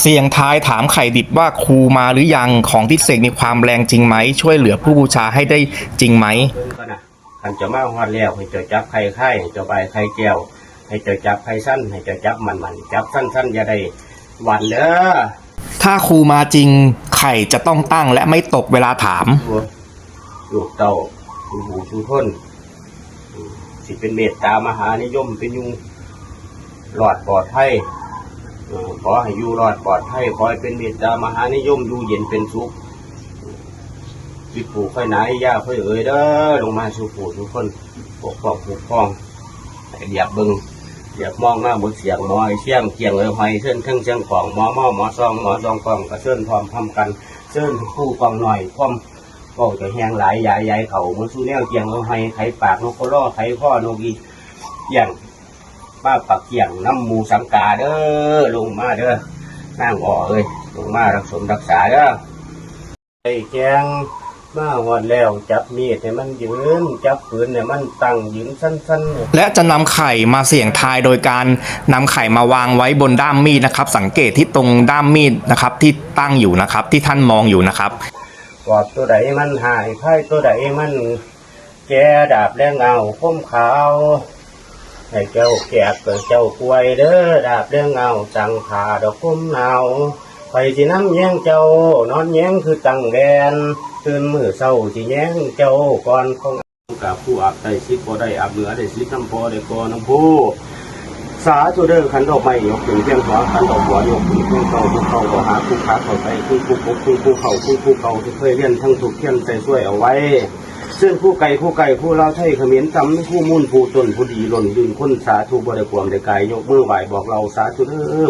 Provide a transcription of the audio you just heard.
เสี่ยงทายถามไข่ดิบว่าครูมาหรือยังของที่เสกมีความแรงจริงไหม ช่วยเหลือผู้บูชาให้ได้จริงไหมเพิ่นก็นะคันจะมาฮอดแล้วให้เจ้าจับไข่ไข่ให้เจ้าใบไข่แก้วให้เจ้าจับไข่สั้นให้เจ้าจับมันมันๆจับสั้นๆอย่าได้หวันเด้อถ้าครูมาจริงไข่จะต้องตั้งและไม่ตกเวลาถามตัวลูกเต้าชูหูชูทนอืมสิเป็นเมตตามหานิยมเป็นอยุงหลอดปลอดภัยเอ่อ ขอให้อยู่รอดปลอดภัยขอให้เป็นเมตตามหานิยมอยู่เย็นเป็นสุขจิตผูกค่อยหนยยาค่อยเอ่ยเด้อลงมาสู่ผู้ทุกคนปกป้องผูกป้องให้เหยียบเบิงเหยียบมองหน้าบนเสียงหมอไอ้เสียงเกียงเลยหอยเส้นเครื่องเสียงของหมอหม้อหมอซองหมอซองกล่องกระเส้นพร้อมทำกันเส้นคู่กองหน่อยพร้อมก็จะแห้งหลายยายยายเขามื่อสู้แนวเกียงเอาให้ไข่ปากนกโคล่อไข่พ่อนกอีเกียง ป้าปักเกียงน้ำหมูสังกาเด้อลงมาเด้อนั่งอ่อเอ้ยลงมารักสมรักษาเด้อไอ้แกงมาวันแล้วจับมีดให้มันยืนจับปืนให้มันตั้งยืนสั้นๆเนี่ยและจะนำไข่มาเสี่ยงทายโดยการนำไข่มาวางไว้บนด้ามมีดนะครับ สังเกตที่ตรงด้ามมีดนะครับ ที่ตั้งอยู่นะครับ ที่ท่านมองอยู่นะครับกอดตัวใดมันหายไพ่ตัวใดมัน แกดาบแรงเงาคมขาว ให้เจ้าแกกเกิดเจ้ากวยเด้อดาบเรื่องเงาจังขาดอกคุ้มหนาไปสิน้ำแย้งเจ้านอนแย้งคือตังแดนตื่นมือเศร้าสิแย้งเจ้าก่อนของกับผู้อาบได้สิบ่ได้อาบเหนือได้สิน้ำพอได้กอน้ำผู้สาธุเด้อขันดอกไม้ยกถึงเพียงขวาขันดอกหัวยกถึงเพียงเก่าผู้เข้าก็หาผู้ขาเข้าไปผู้ผู้ผู้ผู้ผู้เข้าผู้ผู้เข้าที่เคยเรียนทั้งถูกเทียนใส่ช่วยเอาไว้ ซึ่งผู้ไก่ผู้ไก่ผู้เราใช้เขมิ้นจำผู้มุ่นผู้ตนผู้ดีหล่นยืนคนสาธุบริกรมได้กายยกมือไหวบอกเราสาธุเด้อ